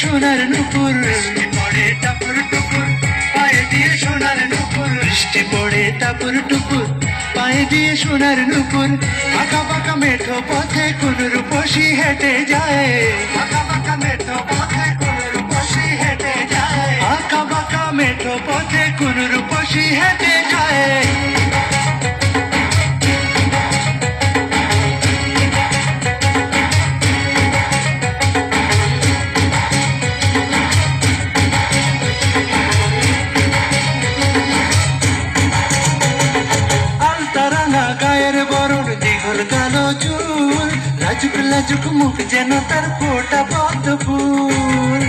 সোনার নুপুর। বৃষ্টি পড়ে টাপুর টুপুর, পায়ে দিয়ে সোনার নুপুর। বৃষ্টি পড়ে টাপুর টুপুর, পায়ে দিয়ে সোনার নুপুর। আঁকা বাঁকা মেঠো পথে কোনের বসি হেঁটে যায়। আঁকা বাঁকা মেঠো পথে মেঠো পথে কোনের বসি হেঁটে যায়। চুল লাজুক লাজুক মুখ যেন তার ফোটা পদ্ম ফুল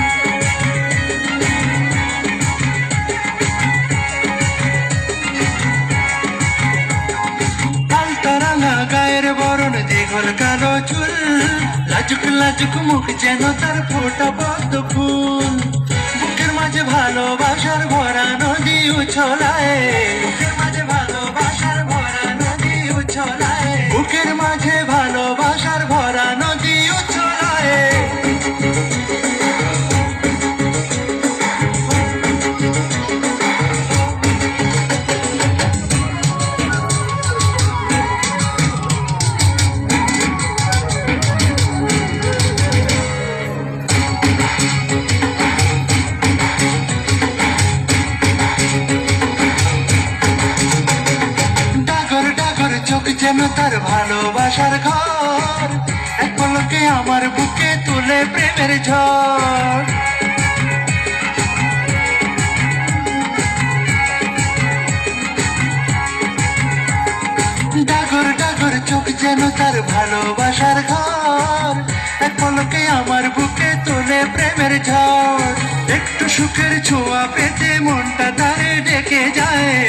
আলতারাঙা গায়ের বরণ, দীঘল কালো চুল। লাজুক লাজুক মুখ যেন তার ফোটা পদ্ম ফুল বুকের মাঝে ভালোবাসার ভরা নদী উছলায়। তার ভালোবাসার ঘর। এক পলকে আমার বুকে তুলে প্রেমের ঝড়। ডাগর ডাগর চোখ যেন তার ভালোবাসার ঘর। এক পলকে আমার বুকে তুলে প্রেমের ঝড়। একটু সুখের ছোঁয়া পেতে মনটা তারে ডেকে যায়।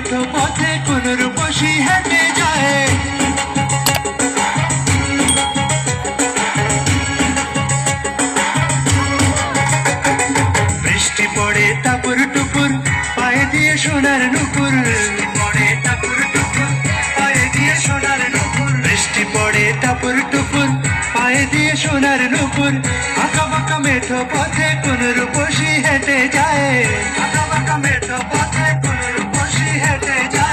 মেঠো পথে কোনুর বসি হেঁটে যায়। বৃষ্টি পড়ে টাপুর টুপুর, পায়ে দিয়ে সোনার নুপুর। পড়ে টাপুর টুপুর দিয়ে সোনার নুপুর। বৃষ্টি পড়ে টাপুর টুপুর, পায়ে দিয়ে সোনার নুপুর। আঁকা বাঁকা মেঠো পথে কোনুর বসি হেঁটে যায়। আঁকা বাঁকা মেঠো পথে কুনুর বসি